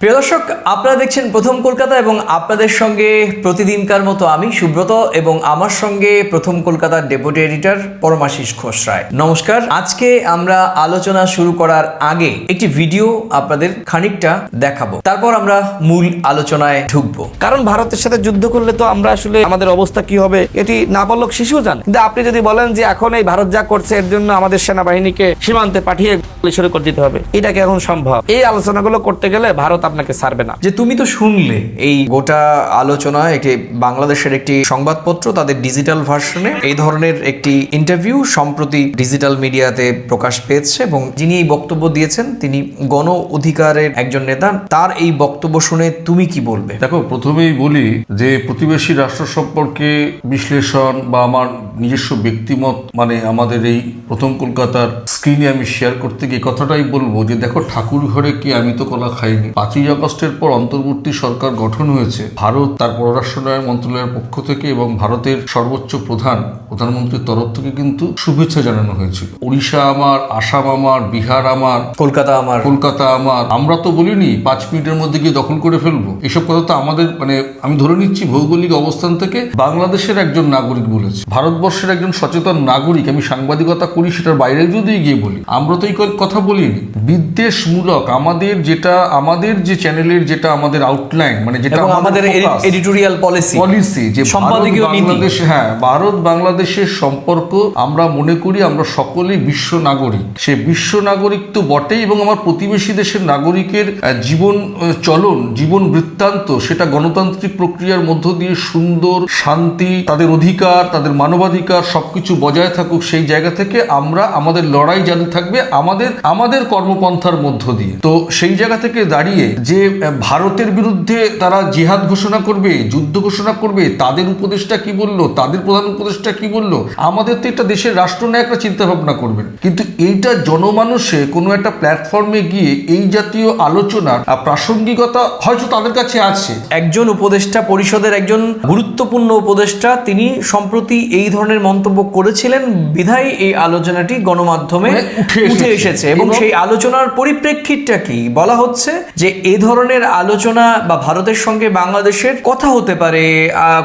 প্রিয় দর্শক, আপনারা দেখছেন প্রথম কলকাতা এবং আপনাদের সঙ্গে প্রতিদিনকার মতো আমি, সুব্রত, এবং আমার সঙ্গে প্রথম কলকাতার ডেপুটি এডিটর পরমাশিস ঘোষ রায়। নমস্কার। আজকে আমরা আলোচনা শুরু করার আগে একটি ভিডিও আপনাদের খানিকটা দেখাবো। তারপর আমরা মূল আলোচনায় ঢুকবো। কারণ ভারতের সাথে যুদ্ধ করলে তো আমরা আসলে আমাদের অবস্থা কি হবে, এটি নাবালক শিশু জানে। কিন্তু আপনি যদি বলেন যে এখন এই ভারত যা করছে, এর জন্য আমাদের সেনাবাহিনীকে সীমান্তে পাঠিয়ে শুরু করে দিতে হবে এটাকে এখন সম্ভব? এই আলোচনাগুলো করতে গেলে ভারত আপনাকে ছাড়বে না। যে তুমি তো শুনলে এই গোটা আলোচনা একটি বাংলাদেশের একটি সংবাদপত্র তাদের ডিজিটাল ভার্সনে এই ধরনের একটি ইন্টারভিউ সম্প্রতি ডিজিটাল মিডিয়াতে প্রকাশ পেয়েছে এবং যিনি এই বক্তব্য দিয়েছেন তিনি গণ অধিকারের একজন নেতা তার এই বক্তব্য শুনে তুমি কি বলবে? দেখো প্রথমেই বলি যে প্রতিবেশী রাষ্ট্র সম্পর্কে বিশ্লেষণ বা আমার নিজস্ব ব্যক্তিমত মানে আমাদের এই প্রথম কলকাতার স্ক্রিনে আমি শেয়ার করতে গিয়ে কথাটাই বলব যে দেখো ঠাকুর ঘরে কি আমি তো কলা খাইনি? পাঁচই আগস্টের পর অন্তর্বর্তী সরকার গঠন হয়েছে। ভারত তার পররাষ্ট্র মন্ত্রণালয়ের পক্ষ থেকে এবং ভারতের সর্বোচ্চ প্রধান প্রধানমন্ত্রীর তরফ থেকে কিন্তু শুভেচ্ছা জানানো হয়েছিল। উড়িষ্যা আমার আসাম আমার বিহার আমার কলকাতা আমার। কলকাতা আমার। আমরা তো বলিনি পাঁচ মিনিটের মধ্যে গিয়ে দখল করে ফেলব। এসব কথা তো আমাদের মানে আমি ধরে নিচ্ছি ভৌগোলিক অবস্থান থেকে বাংলাদেশের একজন নাগরিক বলেছে। ভারতবর্ষের একজন সচেতন নাগরিক আমি সাংবাদিকতা করি সেটার বাইরে যদি গিয়ে বলি আমরা তো এই কথা বলিনি। বিদ্বেষমূলক আমাদের যেটা আমাদের যে চ্যানেলের যেটা আমাদের আউটলাইন মানে যেটা আমাদের এডিটোরিয়াল পলিসি পলিসি যে সম্পাদকীয় নীতি। বাংলাদেশ হ্যাঁ ভারত বাংলাদেশের সম্পর্ক আমরা মনে করি আমরা সকলেই বিশ্ব নাগরিক সে বিশ্ব নাগরিক তো বটেই এবং আমার প্রতিবেশী দেশের নাগরিকের জীবন চলন জীবন বৃত্তান্ত সেটা গণতান্ত্রিক প্রক্রিয়ার মধ্য দিয়ে সুন্দর শান্তি তাদের অধিকার তাদের মানবাধিকার সবকিছু বজায় থাকুক সেই জায়গা থেকে আমরা আমাদের লড়াই জারি থাকবে আমাদের আমাদের কর্মপন্থার মধ্য দিয়ে তো সেই জায়গা থেকে দাঁড়িয়ে যে ভারতের বিরুদ্ধে তারা জিহাদ ঘোষণা করবে যুদ্ধ ঘোষণা করবে তাদের উপদেষ্টা কি বলল তাদের প্রধান উপদেষ্টা কি বলল আমাদের তো এটা দেশের রাষ্ট্রনায়করা চিন্তা ভাবনা করবেন। কিন্তু এইটা জনমানুষে কোনো একটা প্ল্যাটফর্মে গিয়ে এই জাতীয় আলোচনার প্রাসঙ্গিকতা হয়তো তাদের কাছে আছে। একজন উপদেষ্টা পরিষদের একজন গুরুত্বপূর্ণ উপদেষ্টা তিনি সম্প্রতি এই ধরনের মন্তব্য করেছিলেন বিধায় এই আলোচনাটি গণমাধ্যমে মানে উঠে এসেছে। এবং- সেই আলোচনার পরিপ্রেক্ষিতটা কি? বলা হচ্ছে যে এই ধরনের আলোচনা বা ভারতের সঙ্গে বাংলাদেশের কথা হতে পারে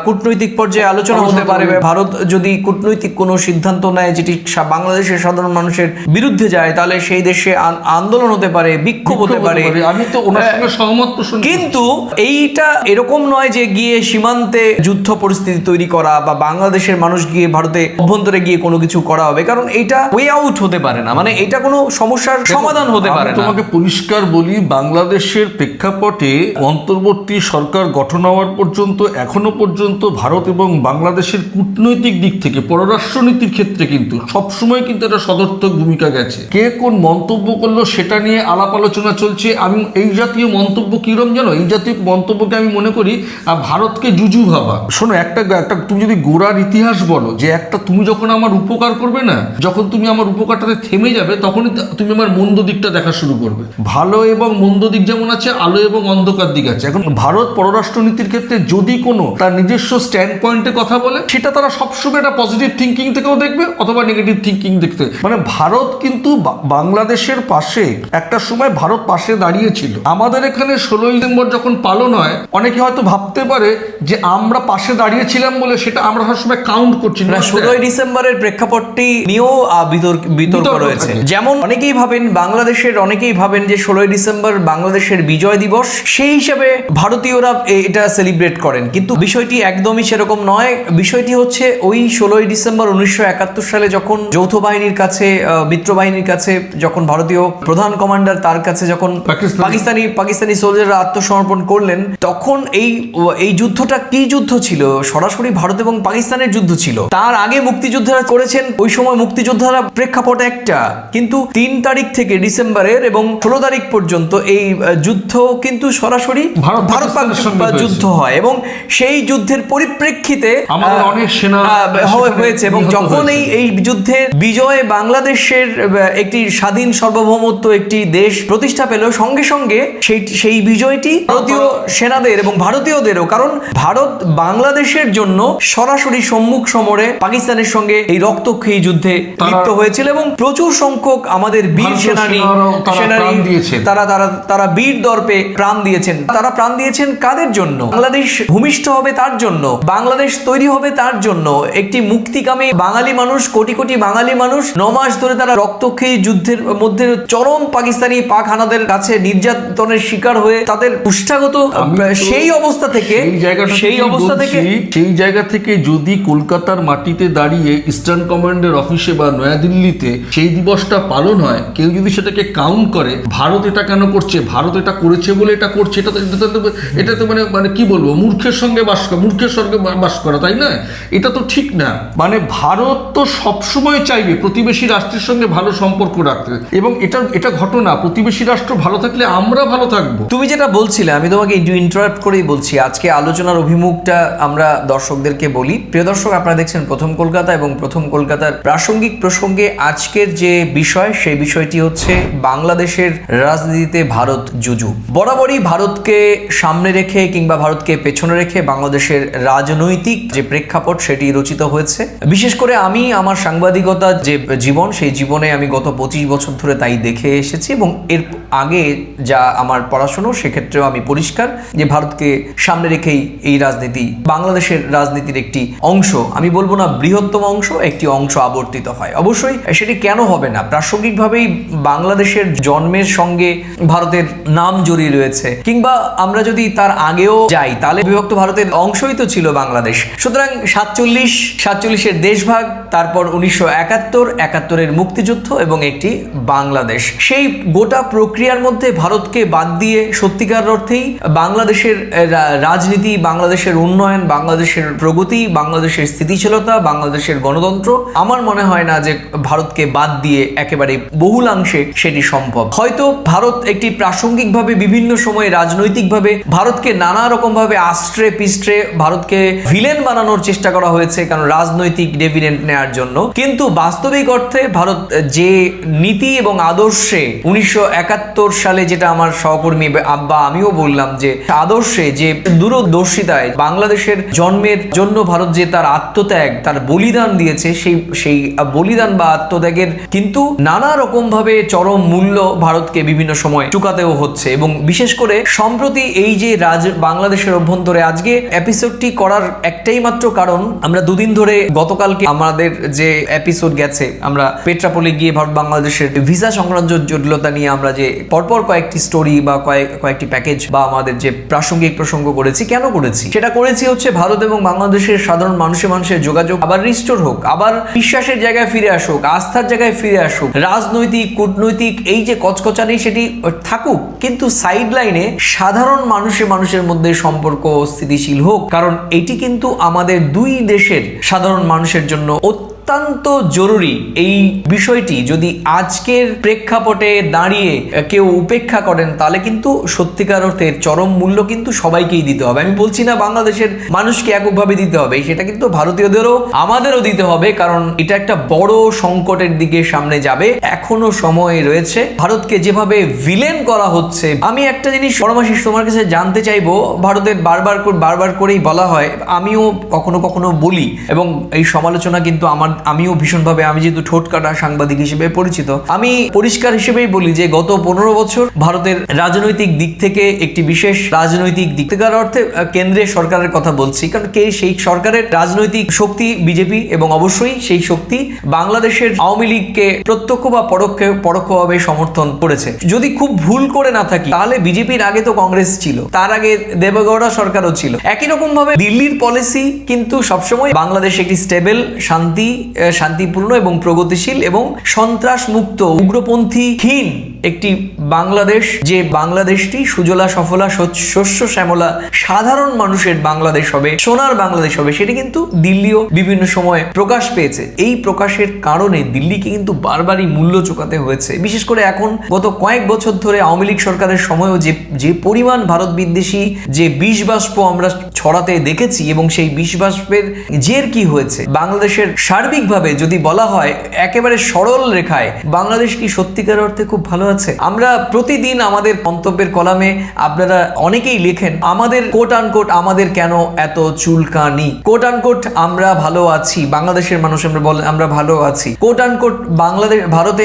কূটনৈতিক পর্যায়ে আলোচনা হতে পারে। ভারত যদি কূটনৈতিক কোনো সিদ্ধান্ত নেয় যেটি বাংলাদেশের সাধারণ মানুষের বিরুদ্ধে যায় তাহলে সেই দেশে আন্দোলন হতে পারে বিক্ষোভ হতে পারে। আমি তো ওনার। সঙ্গে সহমত কিন্তু এইটা এরকম নয় যে গিয়ে সীমান্তে যুদ্ধ পরিস্থিতি তৈরি করা বা বাংলাদেশের মানুষ গিয়ে ভারতে অভ্যন্তরে গিয়ে কোনো কিছু করা হবে। কারণ এটা ওয়ে আউট হতে পারে না। মানে এটা কোনো সমস্যার সমাধান হতে পারে না। তোমাকে পরিষ্কার বলি বাংলাদেশের প্রেক্ষাপটে অন্তর্বর্তী সরকার গঠন হওয়ার পর্যন্ত, এখনও পর্যন্ত ভারত এবং বাংলাদেশের কূটনৈতিক দিক থেকে, পররাষ্ট্রনীতির ক্ষেত্রে কিন্তু সবসময় কিন্তু একটা সদর্থক ভূমিকা গেছে। কে কোন মন্তব্য করল সেটা নিয়ে আলাপ আলোচনা চলছে। আমি এই জাতীয় মন্তব্য কিরম জানো এই জাতীয় মন্তব্যকে আমি মনে করি ভারতকে জুজু ভাবা। শোনো, একটা একটা তুমি যদি গোড়ার ইতিহাস বলো, যে একটা তুমি যখন আমার উপকার করবে না, যখন তুমি আমার উপকারটাতে থেমে যাবে, তখনই তুমি আমার মন্দ দিকটা দেখা শুরু করবে। ভালো এবং মন্দ দিক যেমন আছে আলো এবং অন্ধকার দিক আছে। এখন ভারত পররাষ্ট্রনীতির ক্ষেত্রে যদি কোনো তার নিজস্ব স্ট্যান্ড পয়েন্টে কথা বলে সেটা তারা সবসময় একটা পজিটিভ থিঙ্কিং থেকেও দেখবে অথবা নেগেটিভ থিঙ্কিং দেখতে। মানে ভারত কিন্তু বাংলাদেশের পাশে একটা সময় ভারত পাশে দাঁড়িয়েছিল। আমাদের এখানে ষোলোই ডিসেম্বর যখন পালন হয় অনেকে হয়তো ভাবতে পারে যে আমরা পাশে দাঁড়িয়েছিলাম বলে সেটা আমরা সবসময় কাউন্ট করছি। না ষোলোই ডিসেম্বরের প্রেক্ষাপটটি নিয়েও বিতর্ক রয়েছে। যেমন অনেকেই ভাবেন বাংলাদেশের অনেকেই ভাবেন যে ষোলোই ডিসেম্বর বাংলাদেশের বিজয় দিবস সেই হিসাবে ভারতীয়রা এটা সেলিব্রেট করেন। কিন্তু বিষয়টি একদমই সেরকম নয়। বিষয়টি হচ্ছে ওই ষোলোই ডিসেম্বর উনিশশো একাত্তর সালে যখন যৌথ বাহিনীর কাছে মিত্র বাহিনীর কাছে যখন ভারতীয় প্রধান কমান্ডার তার কাছে যখন পাকিস্তানি- পাকিস্তানি সোলজাররা আত্মসমর্পণ করলেন তখন এই এই যুদ্ধটা কি যুদ্ধ ছিল? সরাসরি ভারত এবং পাকিস্তানের যুদ্ধ ছিল। তার আগে মুক্তিযোদ্ধারা করেছেন ওই সময় মুক্তিযোদ্ধারা প্রেক্ষাপট একটা। কিন্তু তিন তারিখ থেকে ডিসেম্বরের এবং ষোলো তারিখ পর্যন্ত এই যুদ্ধ কিন্তু সরাসরি ভারত ভারত। যুদ্ধ হয় এবং সেই যুদ্ধের পরিপ্রেক্ষিতে আমাদের অনেক সেনা হয়েছে এবং যখন এই এই যুদ্ধের বিজয় বাংলাদেশের একটি স্বাধীন সার্বভৌমত্ব একটি দেশ প্রতিষ্ঠা পেল সঙ্গে সঙ্গে সেই সেই বিজয়টি ভারতীয় সেনাদের এবং ভারতীয়দেরও কারণ ভারত বাংলাদেশের জন্য সরাসরি সম্মুখ সমরে পাকিস্তানের সঙ্গে এই রক্তক্ষয়ী যুদ্ধে লিপ্ত হয়েছিল এবং প্রচুর সংখ্যক আমাদের বীর সেনানী সেনানী তারা তারা তারা বীর দর্পে প্রাণ দিয়েছেন। তারা প্রাণ দিয়েছেন কাদের জন্য? বাংলাদেশ ভূমিষ্ঠ হবে তার জন্য? বাংলাদেশ তৈরি হবে তার জন্য? একটি মুক্তিকামী বাঙালি মানুষ কোটি কোটি বাঙালি মানুষ ন মাস ধরে তারা রক্তক্ষয়ী যুদ্ধের মধ্যে চরম পাকিস্তানি পাক হানাদের কাছে নির্যাতনের শিকার হয়ে তাদের কুষ্ঠাগত সেই অবস্থা থেকে সেই অবস্থা থেকে সেই জায়গা থেকে যদি কলকাতার মাটিতে দাঁড়িয়ে ইস্টার্ন কমান্ডের অফিসে বা নয়াদিল্লিতে সেই দিবসটা পালন হয় কেউ যদি সেটাকে কাউন্ট করে ভারত এটা কেন করছে? ভারত এটা করেছে বলে এটা করছে, এটা তো এটা তো এটা তো মানে মানে কি বলব, মূর্খের সঙ্গে বাস করা, মূর্খের সঙ্গে বাস করা, তাই না? এটা তো ঠিক না। মানে ভারত তো সবসময় চাইবে প্রতিবেশী রাষ্ট্রের সঙ্গে ভালো সম্পর্ক রাখতে। এবং এটা এটা ঘটনা, প্রতিবেশী রাষ্ট্র ভালো থাকলে আমরা ভালো থাকব। তুমি যেটা বলছিলে, আমি তোমাকে ইন্টারাপ্ট করেই বলছি, আজকে আলোচনার অভিমুখটা আমরা দর্শকদেরকে বলি। প্রিয় দর্শক, আপনারা দেখছেন প্রথম কলকাতা এবং প্রথম কলকাতার প্রাসঙ্গিক প্রসঙ্গে আজকের যে বিষয়, সেই বিষয়টি হচ্ছে বাংলাদেশের রাজনীতিতে ভারত জুজু বরাবরই ভারতকে সামনে রেখে কিংবা ভারতকে পেছনে রেখে বাংলাদেশের রাজনৈতিক যে প্রেক্ষাপট সেটি রচিত হয়েছে। বিশেষ করে আমি, আমার সাংবাদিকতা যে জীবন, সেই জীবনে আমি গত পঁচিশ বছর ধরে তাই দেখে এসেছি এবং এর আগে যা আমার পড়াশুনো, সেক্ষেত্রেও আমি পরিষ্কার যে ভারতকে সামনে রেখেই এই রাজনীতি বাংলাদেশের রাজনীতির একটি অংশ, আমি বলব না বৃহত্তম অংশ, একটি অংশ আবর্তিত হয়। অবশ্যই সেটি কেন হবে না? প্রাসঙ্গিকভাবেই বাংলাদেশের জন্মের সঙ্গে ভারতের নাম জড়িয়ে রয়েছে। কিংবা আমরা যদি তার আগেও যাই, তাহলে বিভক্ত ভারতের অংশই তো ছিল বাংলাদেশ। সুতরাং সাতচল্লিশ, সাতচল্লিশের দেশভাগ, তারপর উনিশশো একাত্তর, একাত্তরের মুক্তিযুদ্ধ এবং একটি বাংলাদেশ। সেই গোটা প্রক্রিয়ার মধ্যে ভারতকে বাদ দিয়ে সত্যিকার অর্থেই বাংলাদেশের রাজনীতি, বাংলাদেশের উন্নয়ন, বাংলাদেশের প্রগতি, বাংলাদেশের স্থিতিশীলতা, বাংলাদেশের গণতন্ত্র, আমার মনে হয় না যে ভারতকে বাদ দিয়ে একেবারে বহুলাংশে সেটি সম্ভব। হয়তো ভারত একটি প্রাসঙ্গিকভাবে বিভিন্ন সময়ে রাজনৈতিকভাবে ভারতকে নানা রকমভাবে আশ্রে পিষ্ট্রে ভারতকে ভিলেন বানানোর চেষ্টা করা হয়েছে, কারণ রাজনৈতিক ডেভিডেন্ট নেয়ার জন্য। কিন্তু বাস্তবিক অর্থে ভারত যে নীতি এবং আদর্শে উনিশশো একাত্তর সালে যেটা আমার সহকর্মী আব্বা আমিও বললাম যে, আদর্শে যে দূরদর্শিতায় বাংলাদেশের জন্মের জন্য ভারত যে তার আত্মত্যাগ, তার বলিদান দিয়েছে, সেই সেই বলিদান বা আত্মত্যাগের কিন্তু নানা রকম ভাবে চরম মূল্য ভারতকে বিভিন্ন সময় চুকাতেও হচ্ছে। এবং বিশেষ করে সম্প্রতি এই যে রাজ বাংলাদেশের অভ্যন্তরে আজকে এপিসোডটি করার একটাই মাত্র কারণ, আমরা দুদিন ধরে গতকালকে আমাদের যে এপিসোড গেছে, আমরা পেট্রাপোলে গিয়ে ভারত বাংলাদেশের ভিসা সংক্রান্ত জটিলতা নিয়ে আমরা যে পরপর কয়েকটি স্টোরি বা কয়েক, কয়েকটি প্যাকেজ বা আমাদের যে প্রাসঙ্গিক প্রসঙ্গ করেছি, কেন করেছি? সেটা করেছি হচ্ছে ভারত এবং বাংলাদেশের সাধারণ মানুষের মানুষের যোগাযোগ, আবার রিস্টোর হোক, আবার বিশ্বাসের জায়গায় ফিরে আসুক, আস্থার জায়গায় ফিরে আসুক, রাজনৈতিক, কূটনৈতিক এই যে কচকচানি সেটি থাকুক, কিন্তু সাইড লাইনে সাধারণ মানুষে মানুষের মধ্যে সম্পর্ক স্থিতিশীল হোক। কারণ এটি কিন্তু আমাদের দুই দেশের সাধারণ মানুষের জন্য অত্যন্ত জরুরি এই বিষয়টি। যদি আজকের প্রেক্ষাপটে দাঁড়িয়ে কেউ উপেক্ষা করেন, তাহলে কিন্তু সত্যিকার অর্থের চরম মূল্য কিন্তু সবাইকেই দিতে হবে। আমি বলছি না বাংলাদেশের মানুষকে এককভাবে দিতে হবে, সেটা কিন্তু ভারতীয়দেরও, আমাদেরও দিতে হবে, কারণ এটা একটা বড় সংকটের দিকে সামনে যাবে। এখনও সময় রয়েছে। ভারতকে যেভাবে ভিলেন করা হচ্ছে, আমি একটা জিনিস পরমাশিস তোমার কাছে জানতে চাইব। ভারতের বারবার বারবার করেই বলা হয়, আমিও কখনো কখনো বলি, এবং এই সমালোচনা কিন্তু আমার আমিও ভীষণভাবে আমি যেহেতু ঠোঁট কাটা সাংবাদিক হিসেবে পরিচিত। আমি পরিষ্কার হিসেবেই বলি যে, গত পনেরো বছর ভারতের রাজনৈতিক দিক থেকে একটি বিশেষ রাজনৈতিক দিক। থেকে অর্থে কেন্দ্রের সরকারের কথা বলছি, কারণ কে সেই সরকারের রাজনৈতিক শক্তি বিজেপি এবং অবশ্যই সেই শক্তি বাংলাদেশের আওয়ামী লীগকে প্রত্যক্ষ বা পরোক্ষ, পরোক্ষভাবে সমর্থন করেছে। যদি খুব ভুল করে না থাকি, তাহলে বিজেপির আগে তো কংগ্রেস ছিল, তার আগে দেবেগৌড়া সরকারও ছিল। একই রকম ভাবে দিল্লির পলিসি কিন্তু সবসময় বাংলাদেশ একটি স্টেবল শান্তি শান্তিপূর্ণ এবং প্রগতিশীল এবং সন্ত্রাস মুক্ত উগ্রপন্থীহীন একটি বাংলাদেশ, যে বাংলাদেশটি সুজলা, সফলা শস্য- শ্যামলা, সাধারণ মানুষের বাংলাদেশ হবে, সোনার বাংলাদেশ হবে, সেটি কিন্তু দিল্লিও বিভিন্ন সময় প্রকাশ পেয়েছে। এই প্রকাশের কারণে দিল্লিকে কিন্তু বারবারই মূল্য চোকাতে হয়েছে। বিশেষ করে এখন গত কয়েক বছর ধরে আওয়ামী লীগ সরকারের সময়ও যে যে পরিমাণ ভারত বিদ্বেষী, যে বিষ আমরা ছড়াতে দেখেছি এবং সেই বিষ জের কি হয়েছে? বাংলাদেশের সার্বিকভাবে যদি বলা হয়, একেবারে সরল রেখায় বাংলাদেশ কি সত্যিকার অর্থে খুব ভালো আছে? আমরা প্রতিদিন আমাদের মন্তব্যের কলামে আপনারা অনেকেই লেখেন, আমাদের কোট আনকোট আমাদের কেন এত চুলকানি? কোট আনকোট আমরা ভালো আছি, বাংলাদেশের মানুষ আমরা বলে, আমরা ভালো আছি। কোট আনকোট বাংলাদেশ, ভারতে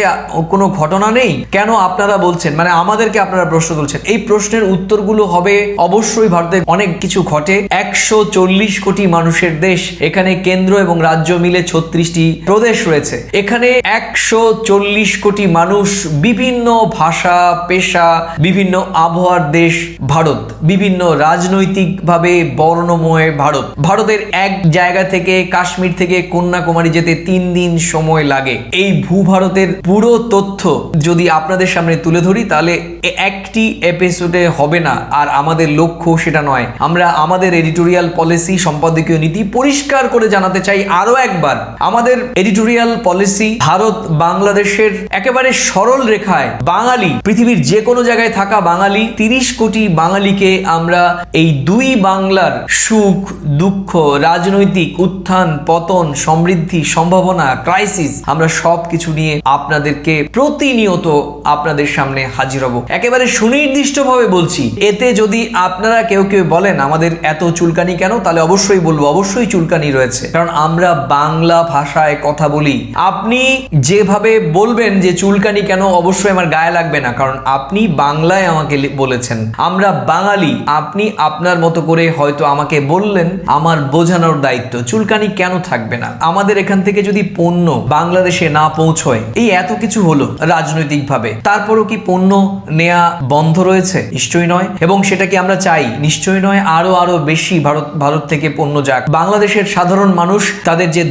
কোনো ঘটনা নেই? কেন আপনারা বলছেন? মানে আমাদেরকে আপনারা প্রশ্ন তুলছেন। এই প্রশ্নের উত্তরগুলো হবে, অবশ্যই ভারতে অনেক কিছু ঘটে। একশো চল্লিশ কোটি মানুষের দেশ, এখানে কেন্দ্র এবং রাজ্য মিলে ছত্রিশটি প্রদেশ রয়েছে। এখানে একশো চল্লিশ কোটি মানুষ বিভিন্ন ভাষা, পেশা, বিভিন্ন আবহাওয়ার দেশ, ভারত। বিভিন্ন রাজনৈতিকভাবে বর্ণময় ভারত। ভারতের এক জায়গা থেকে কাশ্মীর থেকে কন্যাকুমারী যেতে তিন দিন সময় লাগে। এই ভূভারতের পুরো তথ্য যদি আপনাদের সামনে তুলে ধরি, তাহলে একটি এপিসোডে হবে না। আর আমাদের লক্ষ্য সেটা নয়। আমরা আমাদের এডিটোরিয়াল পলিসি সম্পাদকীয় নীতি পরিষ্কার করে জানাতে চাই আরও একবার। আমাদের এডিটোরিয়াল পলিসি ভারত বাংলাদেশের একেবারে সরল রেখায় বাঙালি, পৃথিবীর যে কোনো জায়গায় থাকা বাঙালি, তিরিশ কোটি বাঙালিকে আমরা এই দুই বাংলার সুখ, দুঃখ, রাজনৈতিক উত্থান, পতন, সমৃদ্ধি, সম্ভাবনা ক্রাইসিস আমরা সব কিছু নিয়ে আপনাদেরকে প্রতিনিয়ত আপনাদের সামনে হাজির হব। একেবারে সুনির্দিষ্টভাবে বলছি, এতে যদি আপনারা কেউ কেউ বলেন আমাদের এত চুলকানি কেন, তাহলে অবশ্যই বলব, অবশ্যই চুলকানি রয়েছে। কারণ আমরা বাংলা ভাষায় কথা বলি। আপনি যেভাবে বলবেন যে চুলকানি কেন অবশ্যই আমার গায়ে লাগবে না, কারণ আপনি বাংলায় আমাকে বলেছেন। আমরা বাঙালি, আপনি আপনার মতো করে হয়তো আমাকে বললেন, আমার বোঝানোর দায়িত্ব। চুলকানি কেন থাকবে না? আমাদের এখান থেকে যদি পণ্য বাংলাদেশে না পৌঁছয়, এই এত কিছু হলো রাজনৈতিকভাবে। তারপরও কি পণ্য নেয়া বন্ধ রয়েছে? নিশ্চয়ই নয়। এবং সেটা কি আমরা চাই? নিশ্চয়ই নয়। আরও আরও বেশি ভারত ভারত থেকে পণ্য যাক। বাংলাদেশের সাধারণ মানুষ তাদের যে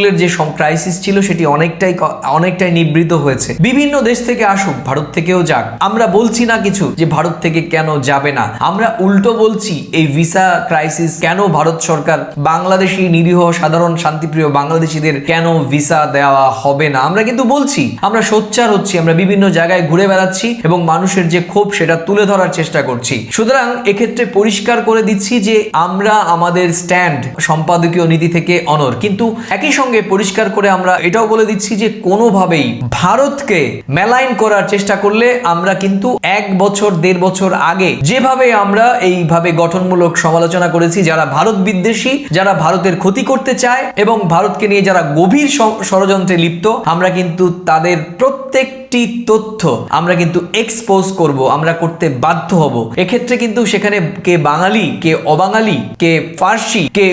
দ্রব্যমূল্যের যে ক্রাইসিস ছিল সেটি অনেকটাই অনেকটাই নিবৃত হয়েছে। বিভিন্ন দেশ থেকে আসুক, ভারত থেকেও যাক, আমরা বলছি না কিছু যে ভারত থেকে কেন যাবে না। আমরা উল্টো বলছি, এই ভিসা ক্রাইসিস কেন ভারত সরকার বাংলাদেশি নিরীহ, সাধারণ, শান্তিপ্রিয় বাংলাদেশিদের কেন ভিসা দেওয়া হবে না? আমরা কিন্তু বলছি, আমরা সোচ্চার হচ্ছি, আমরা বিভিন্ন জায়গায় ঘুরে বেড়াচ্ছি এবং মানুষের যে ক্ষোভ সেটা তুলে ধরার চেষ্টা করছি। সুতরাং এক্ষেত্রে পরিষ্কার করে দিচ্ছি যে আমরা আমাদের স্ট্যান্ড সম্পাদকীয় নীতি থেকে অনর কিন্তু একই সঙ্গে পরিষ্কার করে আমরা এটাও বলে দিচ্ছি যে কোনোভাবেই ভারতকে মেলাইন করার চেষ্টা করলে আমরা কিন্তু এক বছর, দেড় বছর আগে যেভাবে আমরা এইভাবে গঠনমূলক সমালোচনা করেছি, যারা ভারত বিদ্বেষী, যারা ভারতের ক্ষতি করতে চায় এবং ভারতকে নিয়ে যারা গভীর ষড়যন্ত্রে লিপ্ত, আমরা কিন্তু তাদের প্রত্যেকটি তথ্য আমরা কিন্তু এক্সপোজ করব, আমরা করতে বাধ্য হব। এক্ষেত্রে কিন্তু সেখানে কে বাঙালি, কে অবাঙালি, কে ফার্সি, কে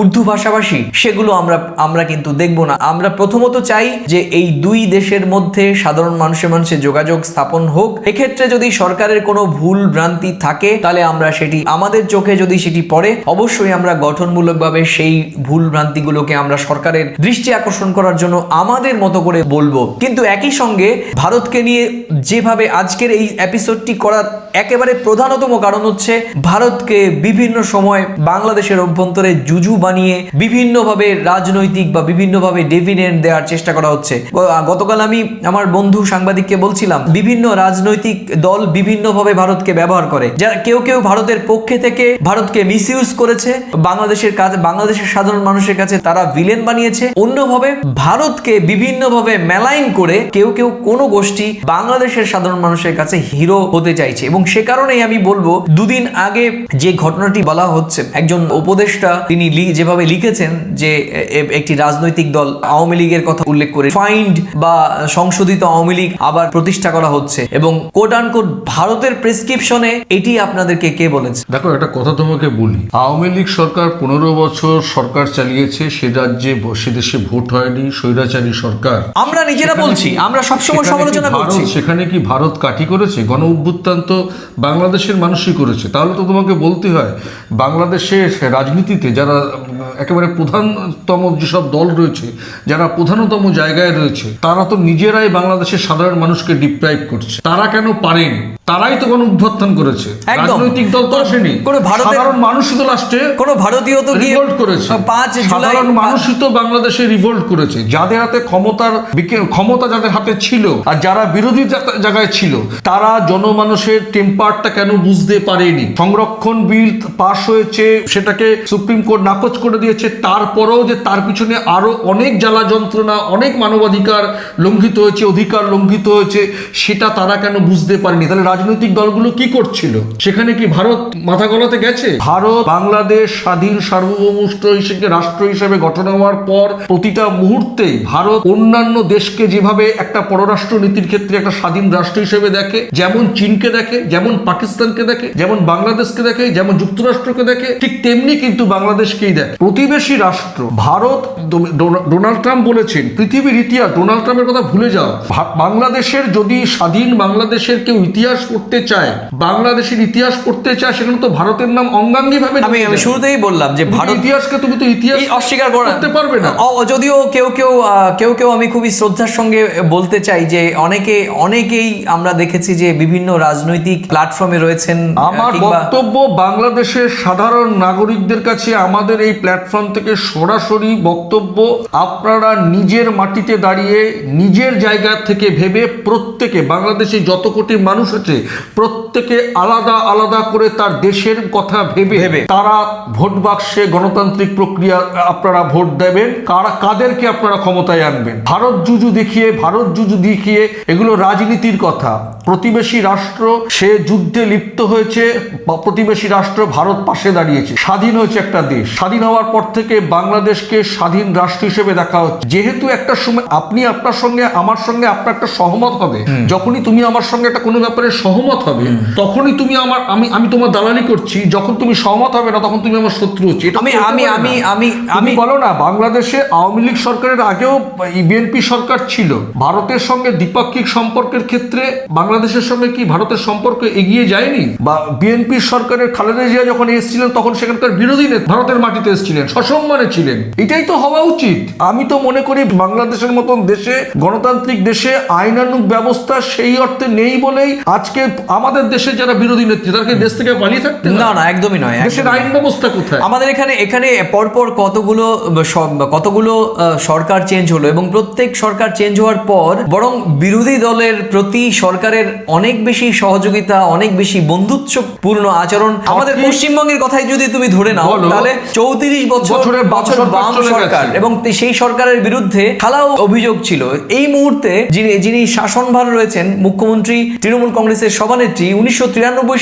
উর্দু ভাষাভাষী, সেগুলো আমরা আমরা কিন্তু দেখব না। আমরা প্রথমত চাই যে এই দুই দেশের মধ্যে সাধারণ মানুষের মানুষের যোগাযোগ স্থাপন হোক। এক্ষেত্রে যদি সরকারের কোনো ভুল ভ্রান্তি থাকে, তাহলে আমরা সেটি আমাদের চোখে যদি সেটি পড়ে, অবশ্যই আমরা গঠনমূলকভাবে সেই ভুল ভ্রান্তিগুলোকে আমরা সরকারের দৃষ্টি আকর্ষণ করার জন্য আমাদের মতো করে বলব। কিন্তু একই সঙ্গে ভারতকে নিয়ে যেভাবে আজকের এই এপিসোডটি করার একেবারে প্রধানতম কারণ হচ্ছে, ভারতকে বিভিন্ন সময় বাংলাদেশের অভ্যন্তরে জুজু বানিয়ে, বিভিন্নভাবে রাজনৈতিক বা বিভিন্নভাবে ডেভিডেন্ট দেওয়ার চেষ্টা করা হচ্ছে। গতকাল আমি আমার বন্ধু সাংবাদিককে বলছিলাম, বিভিন্ন রাজনৈতিক দল বিভিন্নভাবে ভারতকে ব্যবহার করে। যারা কেউ কেউ ভারতের পক্ষে থেকে ভারতকে মিসইউজ করেছে। বাংলাদেশের কাছে বাংলাদেশের সাধারণ মানুষের কাছে তারা ভিলেন বানিয়েছে। অন্যভাবে ভারতকে বিভিন্নভাবে মেলাইন করে কেউ কেউ কোনো গোষ্ঠী বাংলাদেশের সাধারণ মানুষের কাছে হিরো হতে চাইছে। এবং সে কারণেই আমি বলব, দুদিন আগে যে ঘটনাটি বলা হচ্ছে, একজন উপদেষ্টা তিনি যেভাবে লিখেছেন যে একটি একটি রাজনৈতিক দল আওয়ামী লীগের কথা উল্লেখ করে ফাইন্ড বা সংশোধিত আওয়ামী লীগ আবার প্রতিষ্ঠা করা হচ্ছে এবং কোট আনকোট ভারতের প্রেসক্রিপশনে এটি আপনাদেরকে কে বলেছে? দেখো একটা কথা তোমাকে বলি। আওয়ামী লীগ সরকার পনেরো বছর সরকার চালিয়েছে সে রাজ্যে সে দেশে ভোট হয়নি স্বৈরাচারী সরকার। আমরা নিজেরা বলছি আমরা সবসময় সমালোচনা করছি। সেখানে কি ভারত কাঠি করেছে? গণ অভ্যুত্থান তো বাংলাদেশের মানুষই করেছে। তাহলে তো তোমাকে বলতে হয় বাংলাদেশের রাজনীতিতে যারা একেবারে প্রধানতম যেসব দল রয়েছে যারা প্রধানতম জায়গায় রয়েছে তারা তো নিজেরাই বাংলাদেশের সাধারণ মানুষকে ডিপ্রাইভ করছে। তারা কেন পারেনি? তারাই তো গণ অভ্যুত্থান করেছে রাজনৈতিক দল তো আসেনি। কোনো সাধারণ মানুষই তো লাস্টে কোনো ভারতীয় তো রিভোল্ট করেছে। পাঁচ জুলাই সাধারণ মানুষই তো বাংলাদেশে রিভোল্ট করেছে। যাদের হাতে ক্ষমতার ক্ষমতা যাদের হাতে ছিল আর যারা বিরোধী জায়গায় ছিল তারা জনমানুষের টেম্পারটা কেন বুঝতে পারেনি? সংরক্ষণ বিল পাশ হয়েছে সেটাকে সুপ্রিম কোর্ট নাকচ করে দিয়েছে তারপরেও যে তার পিছনে আরও অনেক জ্বালা যন্ত্রণা, অনেক মানবাধিকার লঙ্ঘিত হয়েছে, অধিকার লঙ্ঘিত হয়েছে, সেটা তারা কেন বুঝতে পারেনি? তাহলে রাজনৈতিক দলগুলো কি করছিল? সেখানে কি ভারত মাথা গলাতে গেছে? ভারত বাংলাদেশ স্বাধীন সার্বভৌমষ্ট হিসেবে, রাষ্ট্র হিসেবে গঠন হওয়ার পর প্রতিটা মুহূর্তে ভারত অন্যান্য দেশকে যেভাবে একটা পররাষ্ট্র নীতির ক্ষেত্রে একটা স্বাধীন রাষ্ট্র হিসেবে দেখে, যেমন চীনকে দেখে, যেমন পাকিস্তানকে দেখে, যেমন বাংলাদেশকে দেখে, যেমন যুক্তরাষ্ট্রকে দেখে, ঠিক তেমনি কিন্তু বাংলাদেশকেই দেখে। প্রতিবেশী রাষ্ট্র, ভারত ডোনাল্ড ট্রাম্প বলেছেন পৃথিবীর ইতিহাস ডোনাল্ড ট্রাম্পের কথা ভুলে যাও। বাংলাদেশের যদি স্বাধীন বাংলাদেশের কেউ ইতিহাস পড়তে চায় বাংলাদেশের ইতিহাস পড়তে চায় সেখানে তো ভারতের নাম অঙ্গাঙ্গি ভাবে আমি আমি শুরুতেই বললাম যে ভারত ইতিহাসকে তুমি তো ইতিহাস অস্বীকার করা করতে পারবে না। যদিও কেউ কেউ কেউ কেউ আমি খুবই শ্রদ্ধার সঙ্গে বলতে চাই যে অনেকে অনেকেই আমরা দেখেছি যে বিভিন্ন রাজনৈতিক প্ল্যাটফর্মে রয়েছেন আমার বক্তব্য বাংলাদেশের সাধারণ নাগরিকদের কাছে আমাদের এই প্ল্যাটফর্ম থেকে সরাসরি বক্তব্য আপনারা নিজের মাটিতে দাঁড়িয়ে নিজের জায়গা থেকে ভেবে প্রত্যেকে বাংলাদেশে যত কোটি মানুষ আছে প্রত্যেকে আলাদা আলাদা করে তার দেশের কথা ভেবে ভেবে। তারা ভোট বাক্সে গণতান্ত্রিক প্রক্রিয়া আপনারা ভোট দেবেন। কারা কাদেরকে আপনারা ক্ষমতায় আনবেন? ভারত জুজু দেখিয়ে ভারত জুজু দেখিয়ে এগুলো রাজনীতির কথা। প্রতিবেশী রাষ্ট্র সে যুদ্ধে লিপ্ত হয়েছে প্রতিবেশী রাষ্ট্র ভারত পাশে দাঁড়িয়েছে। স্বাধীন হয়েছে একটা দেশ। স্বাধীন হওয়ার পর থেকে বাংলাদেশকে স্বাধীন রাষ্ট্র হিসেবে দেখা হচ্ছে। যেহেতু একটা সময় আপনি আপনার সঙ্গে আমার সঙ্গে আপনার একটা সহমত হবে যখনই তুমি আমার সঙ্গে একটা কোনো ব্যাপারে সহমত হবে তখনই তুমি আমার আমি আমি তোমার দালালি করছি যখন তুমি সহমত হবে না তখন তুমি আমার শত্রু হচ্ছে। আমি আমি আমি আমি আমি বলো না বাংলাদেশে আওয়ামী লীগ সরকারের আগেও বিএনপি সরকার ছিল। ভারতের সঙ্গে দ্বিপাক্ষিক সম্পর্কের ক্ষেত্রে বাংলাদেশের সঙ্গে কি ভারতের সম্পর্ক এগিয়ে যায়নি? বা বিএনপি সরকারের খালেদা জিয়া যখন এসেছিলেন তখন সেখানকার বিরোধী নেতা ভারতের মাটিতে এসেছিলেন সসম্মানে ছিলেন। এটাই তো হওয়া উচিত আমি তো মনে করি বাংলাদেশের মতন দেশে গণতান্ত্রিক দেশে আইনানুগ ব্যবস্থা সেই অর্থে নেই বলেই আজকে আমাদের দেশে যারা বিরোধী নেত্রী তাদেরকে দেশ থেকে পালিয়ে থাকতে না না একদমই নয় দেশের আইন ব্যবস্থা কোথায়? আমাদের এখানে এখানে পরপর কতগুলো কতগুলো সরকার চেঞ্জ হলো এবং প্রত্যেক সরকার চেঞ্জ হওয়ার পর বরং বিরোধী দলের প্রতি সরকারের অনেক বেশি সহযোগিতা অনেক বেশি বন্ধুত্বপূর্ণ আচরণ। আমাদের পশ্চিমবঙ্গের কথাই যদি তুমি ধরে নাও তাহলে চৌত্রিশ বছর বছরের বাম সরকার এবং সেই সরকারের বিরুদ্ধে খালাও অভিযোগ ছিল। এই মুহূর্তে যিনি যিনি শাসনভার রয়েছেন, মুখ্যমন্ত্রী, তৃণমূল কংগ্রেসের সভানেত্রী, উনিশশো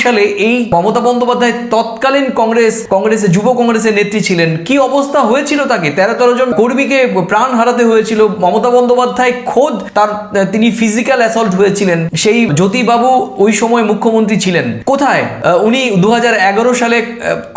সালে এই মমতা বন্দ্যোপাধ্যায় তৎকালীন কংগ্রেস, কংগ্রেসের যুব কংগ্রেসের নেত্রী ছিলেন। কি অবস্থা হয়েছিল তাকে? তেরো তেরো জন কর্মীকে প্রাণ হারাতে হয়েছিল। মমতা বন্দ্যোপাধ্যায় খোদ তার, তিনি ফিজিক্যাল অ্যাসল্ট হয়েছিলেন। সেই জ্যোতিবাবু ওই সময় মুখ্যমন্ত্রী ছিলেন। কোথায়? উনি দু হাজার এগারো সালে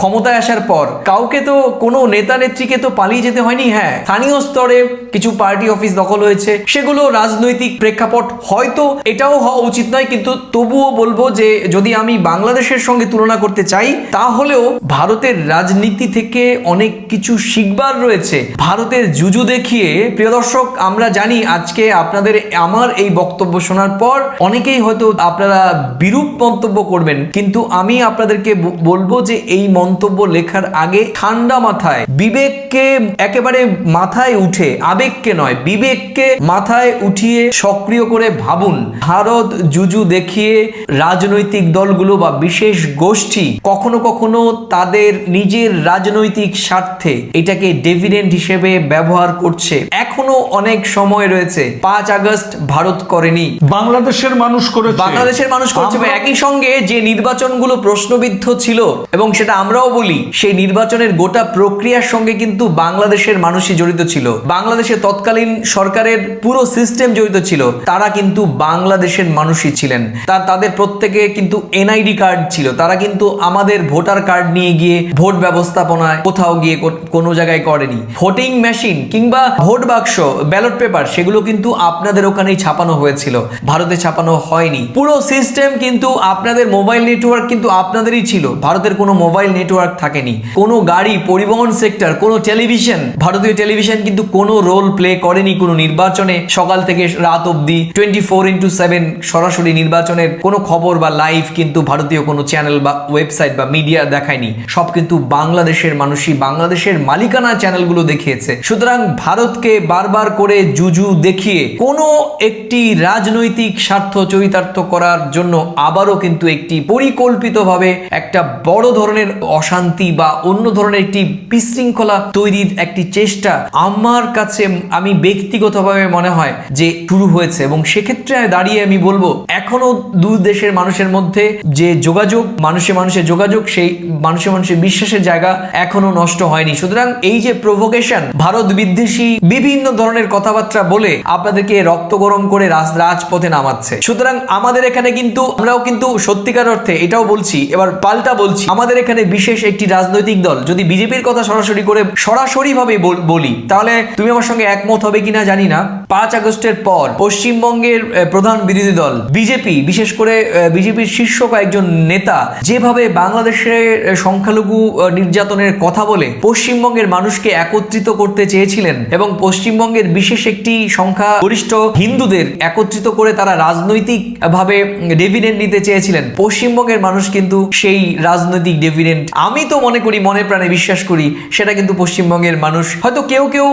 ক্ষমতায় আসার পর। কাউকে তো, কোনো নেতা নেত্রীকে তো পালিয়ে যেতে হয়নি? হ্যাঁ স্থানীয় স্তরে কিছু পার্টি অফিস দখল হয়েছে। সেগুলো রাজনৈতিক প্রেক্ষাপট হয়তো এটাও হওয়া উচিত নয়, কিন্তু তবুও বলব যে যদি আমি বাংলাদেশের সঙ্গে তুলনা করতে চাই, তাহলেও ভারতের রাজনীতি থেকে অনেক কিছু শিখবার রয়েছে। ভারতের জুজু দেখিয়ে, প্রিয় দর্শক, আমরা জানি আজকে আপনাদের আমার এই বক্তব্য শোনার পর অনেকেই হয়তো আপনারা বিরূপ মন্তব্য করবেন, কিন্তু আমি আপনাদেরকে বলব যে এই মন্তব্য লেখার আগে ঠান্ডা মাথায় বিবেককে একেবারে মাথায় উঠে আবেগকে নয় বিবেককে মাথায় উঠিয়ে সক্রিয় করে ভাবুন। ভারত জুজু দেখিয়ে রাজনৈতিক দলগুলো বা বিশেষ গোষ্ঠী কখনো কখনো তাদের নিজের রাজনৈতিক স্বার্থে এটাকে ডেভিডেন্ট হিসেবে ব্যবহার করছে। এখনও অনেক সময় রয়েছে। পাঁচ আগস্ট ভারত করেনি। বাংলাদেশের মানুষ করেছে। বাংলাদেশের মানুষ করছে একই সঙ্গে যে নির্বাচনগুলো প্রশ্নবিদ্ধ ছিল এবং সেটা আমরাও বলি সেই নির্বাচনের গোটা প্রক্রিয়ার সঙ্গে কিন্তু বাংলাদেশের মানুষই জড়িত ছিল। বাংলাদেশের তৎকালীন সরকারের পুরো সিস্টেম জড়িত ছিল। তারা কিন্তু বাংলাদেশের মানুষই ছিলেন। তার তাদের প্রত্যেকে কিন্তু এনআইডি কার্ড ছিল। তারা কিন্তু আমাদের ভোটার কার্ড নিয়ে গিয়ে ভোট ব্যবস্থাপনায় কোথাও গিয়ে কোনো জায়গায় করেনি। ভোটিং মেশিন কিংবা ভোট বাক্স ব্যালট পেপার সেগুলো কিন্তু আপনাদের ওখানেই ছাপানো হয়েছিল। ভারতে ছাপানো হয়নি। পুরো সিস্টেম কিন্তু আপনাদের মোবাইল নেটওয়ার্ক কিন্তু আপনাদেরই ছিল। ভারতের কোনো মোবাইল নেটওয়ার্ক থাকেনি। কোনো গাড়ি, পরিবহন সেক্টর কোনো টেলিভিশন ভারতীয় টেলিভিশন কিন্তু কোনো রোল প্লে করেনি কোনো নির্বাচনে। সকাল থেকে রাত অবধি টোয়েন্টি ফোর ইন্টু সেভেন সরাসরি নির্বাচনের কোনো খবর বা লাইভ কিন্তু ভারতীয় কোনো চ্যানেল বা ওয়েবসাইট বা মিডিয়া দেখায়নি। সব কিন্তু বাংলাদেশের মানুষই বাংলাদেশের মালিকানা চ্যানেলগুলো দেখিয়েছে। সুতরাং ভারতকে বারবার করে জুজু দেখিয়ে কোনো একটি রাজনৈতিক স্বার্থ চরিতার্থ করার জন্য আবারও কিন্তু একটি পরিকল্পিতভাবে একটা বড় ধরনের অশান্তি বা অন্য ধরনের একটি বিশৃঙ্খলা তৈরির একটি চেষ্টা আমার কাছে, আমি ব্যক্তিগতভাবে মনে হয় যে শুরু হয়েছে। এবং সেক্ষেত্রে দাঁড়িয়ে আমি বলব, এখনও দুই দেশের মানুষের মধ্যে যে যোগাযোগ, মানুষে মানুষে যোগাযোগ, সেই মানুষে মানুষের বিশ্বাসের জায়গা এখনও নষ্ট হয়নি। সুতরাং এই যে প্রভোকেশন ভারত বিদ্বেষী বিভিন্ন ধরনের কথাবার্তা বলে আপনাদেরকে রক্ত গরম করে রাজ- রাজপথে নামাচ্ছে। সুতরাং আমাদের এখানে কিন্তু, আমরাও কিন্তু সত্যিকার অর্থে এটাও বলছি, এবার পাল্টা বলছি, আমাদের এখানে বিশেষ একটি রাজনৈতিক দল, যদি বিজেপির কথা সরাসরি করে সরাসরি ভাবে বলি। তাহলে তুমি আমার সঙ্গে একমত হবে কিনা জানি না। পাঁচ আগস্টের পর পশ্চিমবঙ্গের প্রধান বিরোধী দল বিজেপি, বিশেষ করে বিজেপির শীর্ষ কয়েকজন নেতা যেভাবে বাংলাদেশের সংখ্যালঘু নির্যাতনের কথা বলে পশ্চিমবঙ্গের মানুষকে একত্রিত করতে চেয়েছিলেন এবং পশ্চিমবঙ্গের বিশেষ একটি সংখ্যা গরিষ্ঠ হিন্দুদের একত্রিত করে তারা রাজনৈতিক ভাবে ডেভিডেন্ট নিতে চেয়েছিলেন। পশ্চিমবঙ্গের মানুষ কিন্তু সেই রাজনৈতিক ডেভিডেন্ট আমি তো মনে করি, মনে প্রাণে বিশ্বাস করি, সেটা কিন্তু পশ্চিমবঙ্গের মানুষ হয়তো কেউ কেউ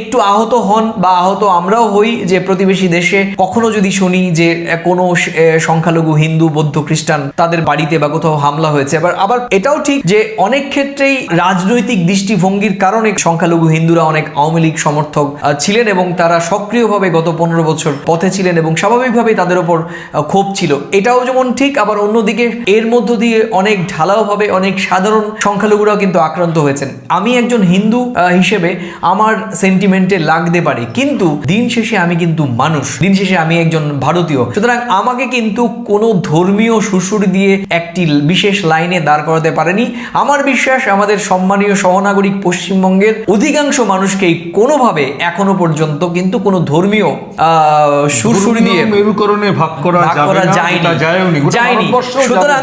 একটু আহত হন বা আহত আমরাও হই যে প্রতিবেশী দেশে। কখনো যদি শুনি যে কোনো সংখ্যালঘু, হিন্দু, বৌদ্ধ, খ্রিস্টান তাদের বাড়িতে বা কোথাও হামলা হয়েছে। আবার আবার এটাও ঠিক যে, অনেক ক্ষেত্রেই রাজনৈতিক দৃষ্টিভঙ্গির কারণে সংখ্যালঘু হিন্দুরা অনেক আওয়ামী লীগ সমর্থক ছিলেন এবং তারা সক্রিয়ভাবে গত পনেরো বছর পথে ছিলেন এবং স্বাভাবিকভাবেই তাদের ওপর ক্ষোভ ছিল। এটাও যেমন ঠিক, আবার অন্যদিকে এর মধ্য দিয়ে অনেক ঢালাওভাবে অনেক সাধারণ সংখ্যালঘুরাও কিন্তু আক্রান্ত হয়েছেন। আমি একজন হিন্দু হিসেবে আমার সেন্টিমেন্টে লাগতে পারে। কিন্তু দিন শেষে আমি কিন্তু মানুষ। দিন শেষে আমি একজন ভারতীয়। সুতরাং আমাকে কিন্তু কোনো ধর্মীয় সুসুর দিয়ে একটি বিশেষ লাইনে দাঁড় করাতে পারেনি। আমার বিশ্বাস আমাদের সম্মানীয় সহনাগরিক পশ্চিমবঙ্গের অধিকাংশ মানুষকেই কোনোভাবে এখনও পর্যন্ত কিন্তু কোনো ধর্মীয় আহ, সুরসুরি দিয়ে মেরুকরণে ভাগ করা করা না, যায়নি। যায়নি। সুতরাং।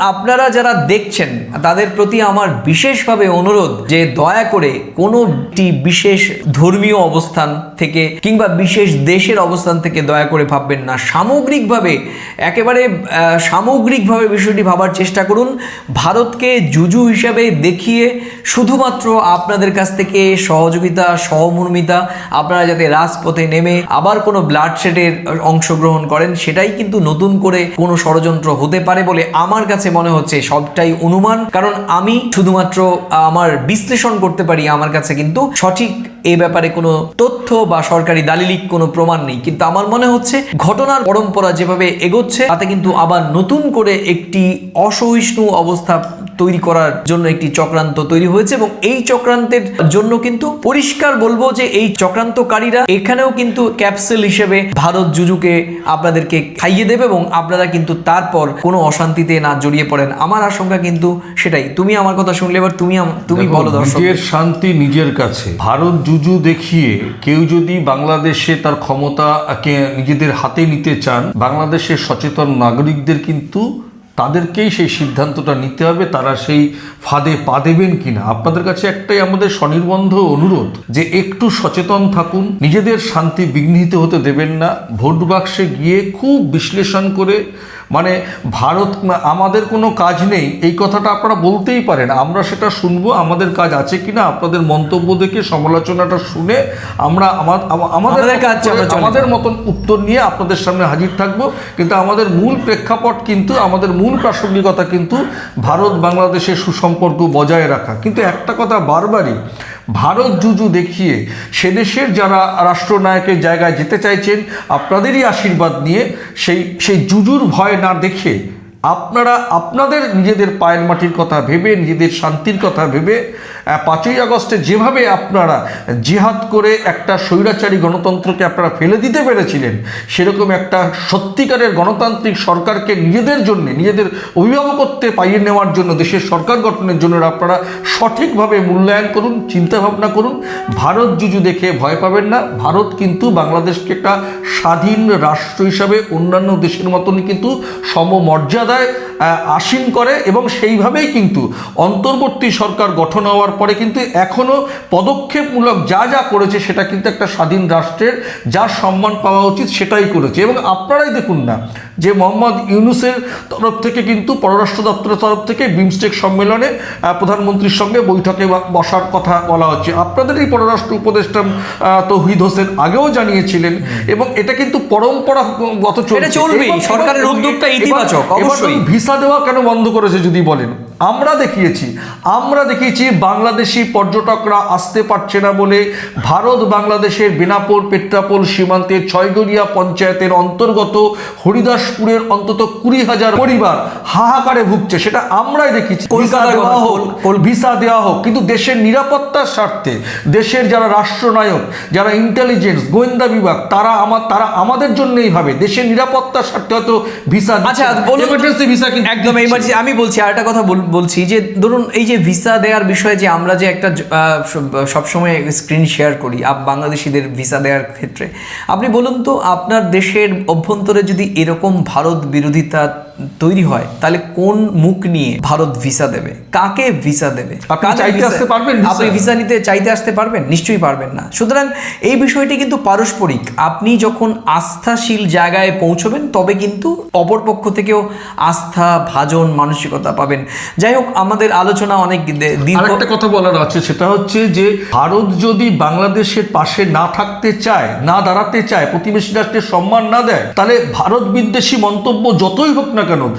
আপনারা যারা দেখছেন তাদের প্রতি আমার বিশেষভাবে অনুরোধ যে দয়া করে কোনো একটি বিশেষ ধর্মীয় অবস্থান থেকে কিংবা বিশেষ দেশের অবস্থান থেকে দয়া করে ভাববেন না। সামগ্রিকভাবে, একেবারে সামগ্রিকভাবে বিষয়টি ভাবার চেষ্টা করুন। ভারতকে জুজু হিসাবে দেখিয়ে শুধুমাত্র আপনাদের কাছ থেকে সহযোগিতা, সহমর্মিতা, আপনারা যাতে রাজপথে নেমে আবার কোনো ব্লাড শেডের অংশগ্রহণ করেন, সেটাই কিন্তু নতুন করে কোনো ষড়যন্ত্র হতে পারে বলে আমার কাছে মনে হচ্ছে। সবটাই অনুমান। কারণ আমি শুধুমাত্র আমার বিশ্লেষণ করতে পারি আমার কাছে কিন্তু সঠিক এ ব্যাপারে কোনো তথ্য বা সরকারি দালিলিক কোনো প্রমাণ নেই। কিন্তু আমার মনে হচ্ছে ঘটনার পরম্পরা যেভাবে এগোচ্ছে তাতে কিন্তু আবার নতুন করে একটি অসহিষ্ণু অবস্থা তৈরি করার জন্য একটি চক্রান্ত তৈরি হয়েছে এবং এই চক্রান্তের জন্য কিন্তু পরিষ্কার বলব যে এই চক্রান্তকারীরা এখানেও কিন্তু ক্যাপসুল হিসেবে ভারত জুজুকে আপনাদেরকে খাইয়ে দেবে এবং আপনারা কিন্তু তারপর কোনো অশান্তিতে না জড়িয়ে পড়েন। আমার আশঙ্কা কিন্তু সেটাই। তুমি আমার কথা শুনলে এবার তুমি তুমি বলো দর্শক। শান্তি নিজের কাছে। ভারত জুজু দেখিয়ে কেউ যদি বাংলাদেশে তার ক্ষমতাকে নিজেদের হাতে নিতে চান, বাংলাদেশের সচেতন নাগরিকদের কিন্তু তাদেরকেই সেই সিদ্ধান্তটা নিতে হবে, তারা সেই ফাঁদে পা দেবেন কিনা। আপনাদের কাছে একটাই আমাদের স্বনির্বন্ধ অনুরোধ যে একটু সচেতন থাকুন, নিজেদের শান্তি বিঘ্নিত হতে দেবেন না। ভোট বাক্সে গিয়ে খুব বিশ্লেষণ করে মানে ভারত আমাদের কোনো কাজ নেই। এই কথাটা আপনারা বলতেই পারেন। আমরা সেটা শুনব আমাদের কাজ আছে কিনা আপনাদের মন্তব্য দেখে সমালোচনাটা শুনে আমরা আমা- আমা- আমাদের কাজ আমাদের মতন উত্তর নিয়ে আপনাদের সামনে হাজির থাকব। কিন্তু আমাদের মূল প্রেক্ষাপট কিন্তু আমাদের মূল প্রাসঙ্গিকতা কিন্তু ভারত বাংলাদেশের সুসম্পর্ক বজায় রাখা। কিন্তু একটা কথা বারবারই ভারত জুজু দেখিয়ে সে দেশের যারা রাষ্ট্রনায়কের জায়গায় যেতে চাইছেন, আপনাদেরই আশীর্বাদ নিয়ে সেই সেই জুজুর ভয় না দেখে আপনারা আপনাদের নিজেদের পায়ের মাটির কথা ভেবে, নিজেদের শান্তির কথা ভেবে পাঁচই আগস্টে যেভাবে আপনারা জিহাদ করে একটা স্বৈরাচারী গণতন্ত্রকে আপনারা ফেলে দিতে পেরেছিলেন, সেরকম একটা সত্যিকারের গণতান্ত্রিক সরকারকে নিজেদের জন্য, নিজেদের অভিভাবকত্বে পাইয়ে নেওয়ার জন্য, দেশের সরকার গঠনের জন্য আপনারা সঠিকভাবে মূল্যায়ন করুন চিন্তা ভাবনা করুন। ভারত জুজু দেখে ভয় পাবেন না। ভারত কিন্তু বাংলাদেশকে একটা স্বাধীন রাষ্ট্র হিসাবে অন্যান্য দেশের মতনই কিন্তু সমমর্যাদায় আহ, আসীন করে এবং সেইভাবেই কিন্তু অন্তর্বর্তী সরকার গঠন হওয়ার পরে কিন্তু এখনও পদক্ষেপমূলক যা যা করেছে সেটা কিন্তু একটা স্বাধীন রাষ্ট্রের যা সম্মান পাওয়া উচিত সেটাই করেছে। এবং আপনারাই দেখুন না যে মোহাম্মদ ইউনুসের তরফ থেকে কিন্তু পররাষ্ট্র দপ্তরের তরফ থেকে বিমস্টেক সম্মেলনে প্রধানমন্ত্রীর সঙ্গে বৈঠকে বসার কথা বলা হচ্ছে। আপনাদের এই পররাষ্ট্র উপদেষ্টা তৌহিদ হোসেন আগেও জানিয়েছিলেন এবং এটা কিন্তু পরম্পরাগত। এবার- সরকারের উদ্যোগটা ইতিবাচক, ভিসা দেওয়া কেন বন্ধ করেছে যদি বলেন? আমরা দেখিয়েছি আমরা দেখিয়েছি বাংলাদেশি পর্যটকরা আসতে পারছে না বলে ভারত বাংলাদেশের বেনাপোল পেট্রাপোল সীমান্তের ছয়গড়িয়া পঞ্চায়েতের অন্তর্গত হরিদাসপুরের অন্তত কুড়ি হাজার পরিবার হাহাকারে ভুগছে। সেটা আমরাই দেখেছি ভিসা দেওয়া হোক ভিসা দেওয়া হোক কিন্তু দেশের নিরাপত্তার স্বার্থে দেশের যারা রাষ্ট্রনায়ক যারা ইন্টেলিজেন্স গোয়েন্দা বিভাগ তারা আমার তারা আমাদের জন্যই ভাবে দেশের নিরাপত্তার স্বার্থে হয়তো ভিসা আচ্ছা ভিসা কিন্তু একদম দিচ্ছে। আমি বলছি আরেকটা কথা বল- বলছি যে, ধরুন এই যে ভিসা দেওয়ার বিষয়ে যে আমরা যে একটা সবসময় স্ক্রিন শেয়ার করি আপ, বাংলাদেশিদের ভিসা দেওয়ার ক্ষেত্রে, আপনি বলুন তো আপনার দেশের অভ্যন্তরে যদি এরকম ভারত বিরোধিতা তৈরি হয় তাহলে কোন মুখ নিয়ে ভারত ভিসা দেবে? কাকে ভিসা দেবে? আপনি চাইতে আসতে পারবেন আপনি ভিসা নিতে চাইতে আসতে পারবেন? নিশ্চয়ই পারবেন না। সুতরাং এই বিষয়টি কিন্তু পারস্পরিক। আপনি যখন আস্থাশীল জায়গায় পৌঁছবেন তবে কিন্তু অপরপক্ষ থেকেও আস্থা ভাজন মানসিকতা পাবেন। যাই হোক আমাদের আলোচনা অনেক দীর্ঘ কথা বলার আছে সেটা হচ্ছে যে ভারত যদি বাংলাদেশের পাশে না থাকতে চায় না দাঁড়াতে চায় প্রতিবেশী রাষ্ট্রের সম্মান না দেয় তাহলে ভারত বিদ্বেষী মন্তব্য যতই হোক না কেন?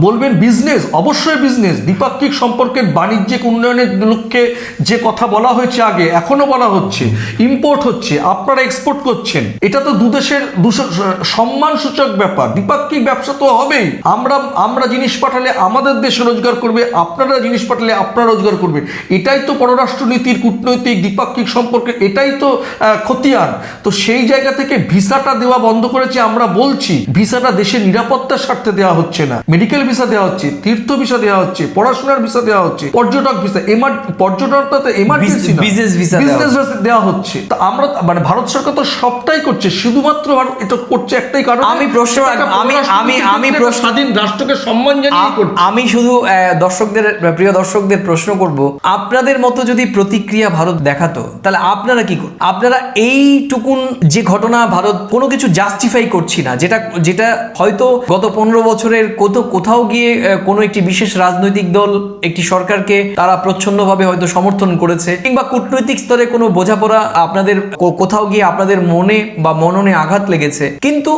বলবেন বিজনেস অবশ্যই বিজনেস দ্বিপাক্ষিক সম্পর্কের বাণিজ্যিক উন্নয়নের লক্ষ্যে যে কথা বলা হয়েছে আগে এখনও বলা হচ্ছে। ইম্পোর্ট হচ্ছে, আপনারা এক্সপোর্ট করছেন। এটা তো দুদেশের দুশ- সম্মান সূচক ব্যাপার। দ্বিপাক্ষিক ব্যবসা তো হবেই। আমরা আমরা জিনিস পাঠালে আমাদের দেশে রোজগার করবে, আপনারা জিনিস পাঠালে আপনারা রোজগার করবে। এটাই তো পররাষ্ট্রনীতির কূটনৈতিক দ্বিপাক্ষিক সম্পর্কে, এটাই তো খতিয়ান। তো সেই জায়গা থেকে ভিসাটা দেওয়া বন্ধ করেছে, আমরা বলছি। ভিসাটা দেশের নিরাপত্তার স্বার্থে দেওয়া হচ্ছে। না। মেডিকেল ভিসা দেওয়া হচ্ছে তীর্থ ভিসা দেওয়া হচ্ছে পড়াশোনার ভিসা দেওয়া হচ্ছে পর্যটক ভিসা এমার পর্যটকটা তো এমার্জেন্সি visa দেওয়া বিজনেস ভিসা দেওয়া হচ্ছে। তো আমরা মানে ভারত সরকার তো সবটাই করছে শুধুমাত্র এটা করছে একটাই কারণ আমি প্রশ্ন আমি- আমি- আমি স্বাধীন রাষ্ট্রকে সম্মান জানিয়ে আমি শুধু দর্শকদের প্রিয় দর্শকদের প্রশ্ন করব। আপনাদের মতো যদি প্রতিক্রিয়া ভারত দেখাতো তাহলে আপনারা কি আপনারা এইটুকুন যে ঘটনা ভারত কোনো কিছু জাস্টিফাই করছি না যেটা যেটা হয়তো গত পনেরো বছরের কত কোথাও গিয়ে কোনো একটি বিশেষ রাজনৈতিক দল, একটি সরকারকে তারা প্রচ্ছন্নভাবে হয়তো সমর্থন করেছে, কিংবা কূটনৈতিক স্তরে কোনো বোঝাপড়া আপনাদের কোথাও গিয়ে আপনাদের মনে বা মননে আঘাত লেগেছে। কিন্তু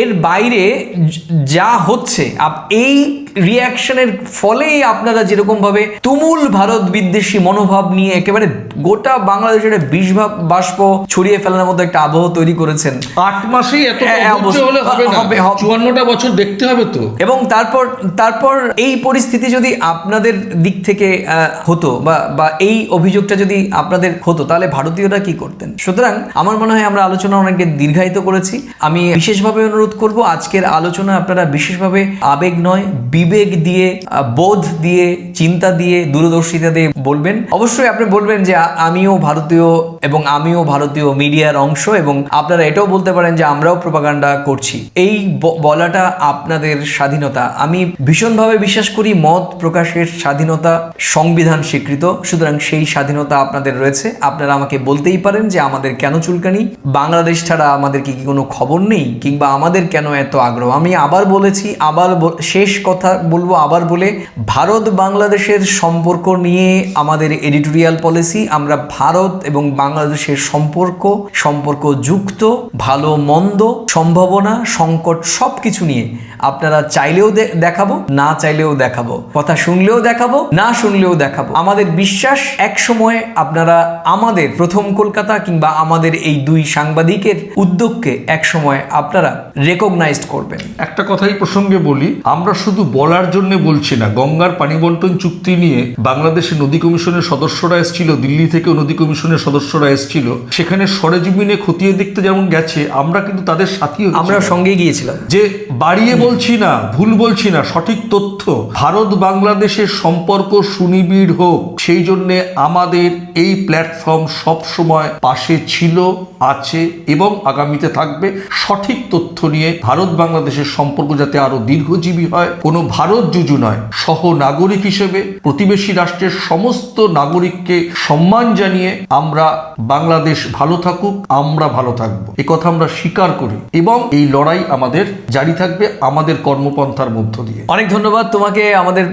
এর বাইরে যা হচ্ছে এই রিয়াকশনের ফলেই আপনারা যেরকম ভাবে তুমুল ভারত বিদ্বেষী মনোভাব নিয়ে একেবারে গোটা বাংলাদেশের একটা বিষ বাষ্প ছড়িয়ে ফেলার মতো একটা আবহ তৈরি করেছেন। আট মাসেই এত হ্যাঁ, অবশ্যই। হলে হবে না। চুয়ান্নটা বছর দেখতে হবে তো। এবং তারপর তারপর এই পরিস্থিতি যদি আপনাদের দিক থেকে হতো বা বা এই অভিযোগটা যদি আপনাদের হতো তাহলে ভারতীয়রা কি করতেন? সুতরাং আমার মনে হয় আমরা আলোচনা অনেককে দীর্ঘায়িত করেছি। আমি বিশেষভাবে অনুরোধ করব আজকের আলোচনা আপনারা বিশেষভাবে আবেগ নয় বিবেক দিয়ে বোধ দিয়ে, চিন্তা দিয়ে, দূরদর্শিতা দিয়ে বলবেন। অবশ্যই আপনি বলবেন যে আমিও ভারতীয় এবং আমিও ভারতীয় মিডিয়ার অংশ এবং আপনারা এটাও বলতে পারেন যে, আমরাও প্রপাগান্ডা করছি। এই বলাটা আপনাদের স্বাধীনতা। আমি ভীষণভাবে বিশ্বাস করি মত প্রকাশের স্বাধীনতা সংবিধান স্বীকৃত। সুতরাং সেই স্বাধীনতা আপনাদের রয়েছে। আপনারা আমাকে বলতেই পারেন যে, আমাদের কেন চুলকানি? বাংলাদেশ ছাড়া আমাদের কি কি কোনো খবর নেই? কিংবা আমাদের কেন এত আগ্রহ? আমি আবার বলেছি, আবার শেষ কথা বলব আবার বলে, ভারত বাংলাদেশের সম্পর্ক নিয়ে আমাদের এডিটোরিয়াল পলিসি, আমরা ভারত এবং বাংলাদেশের সম্পর্ক সম্পর্ক যুক্ত ভালো, মন্দ, সম্ভাবনা, সংকট সব কিছু নিয়ে আপনারা চাইলেও দেখাবো, না চাইলেও দেখাবো, কথা শুনলেও দেখাবো, না শুনলেও দেখাবো। আমাদের বিশ্বাস, এক সময় আপনারা আমাদের প্রথম কলকাতা কিংবা আমাদের এই দুই সাংবাদিকের উদ্যোগকে এক সময় আপনারা রেকগনাইজড করবেন। একটা কথাই প্রসঙ্গে বলি, আমরা শুধু বলার জন্য বলছি না। গঙ্গার পানি বন্টন চুক্তি নিয়ে বাংলাদেশের নদী কমিশনের সদস্যরা এসেছিল দিল্লি থেকে নদী কমিশনের সদস্যরা এসেছিল। সেখানে সরেজমিনে খতিয়ে দেখতে যেমন গেছে আমরা কিন্তু তাদের সাথী আমরা। সঙ্গে গিয়েছিলাম। যে বাড়িয়ে বলছি না ভুল বলছি না সঠিক তথ্য ভারত বাংলাদেশের সম্পর্ক সুনিবিড় হোক সেই জন্য আমাদের এই প্ল্যাটফর্ম সব সময় পাশে ছিল আছে এবং আগামীতে থাকবে। সঠিক তথ্য নিয়ে ভারত বাংলাদেশের সম্পর্ক যাতে আরও দীর্ঘজীবী হয় কোনো ভারত জুজু নয়, সহ নাগরিক হিসেবে প্রতিবেশী রাষ্ট্রের সমস্ত নাগরিককে সম্মান জানিয়ে আমরা বাংলাদেশ ভালো থাকুক, আমরা ভালো থাকব। এ কথা আমরা স্বীকার করি এবং এই লড়াই আমাদের জারি থাকবে আমাদের কর্মপন্থার মধ্য দিয়ে। অনেক ধন্যবাদ তোমাকে, আমাদের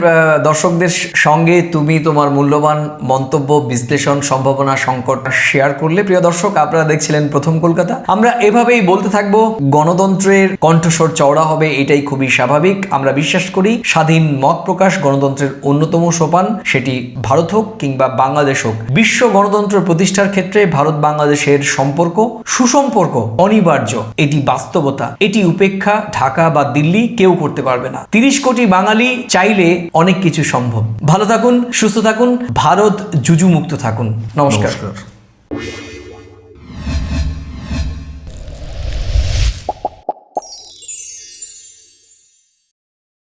দর্শকদের সঙ্গে তুমি তোমার মূল্যবান মন্তব্য, বিশ্লেষণ, সম্ভাবনা, সংকট শেয়ার করলে। প্রিয় দর্শক, আপনারা দেখছিলেন প্রথম কলকাতা। আমরা এভাবেই বলতে থাকব, গণতন্ত্রের কণ্ঠস্বর চওড়া হবে, এটাই খুবই স্বাভাবিক। আমরা বিশ্বাস করি করি। স্বাধীন মত প্রকাশ গণতন্ত্রের অন্যতম সোপান সেটি ভারত হোক কিংবা বাংলাদেশ হোক। বিশ্ব গণতন্ত্র প্রতিষ্ঠার ক্ষেত্রে ভারত বাংলাদেশের সম্পর্ক, সুসম্পর্ক অনিবার্য। এটি বাস্তবতা। এটি উপেক্ষা ঢাকা বা দিল্লি কেউ করতে পারবে না। তিরিশ কোটি বাঙালি চাইলে অনেক কিছু সম্ভব। ভালো থাকুন, সুস্থ থাকুন, ভারত জুজুমুক্ত থাকুন। নমস্কার। নমস্কার।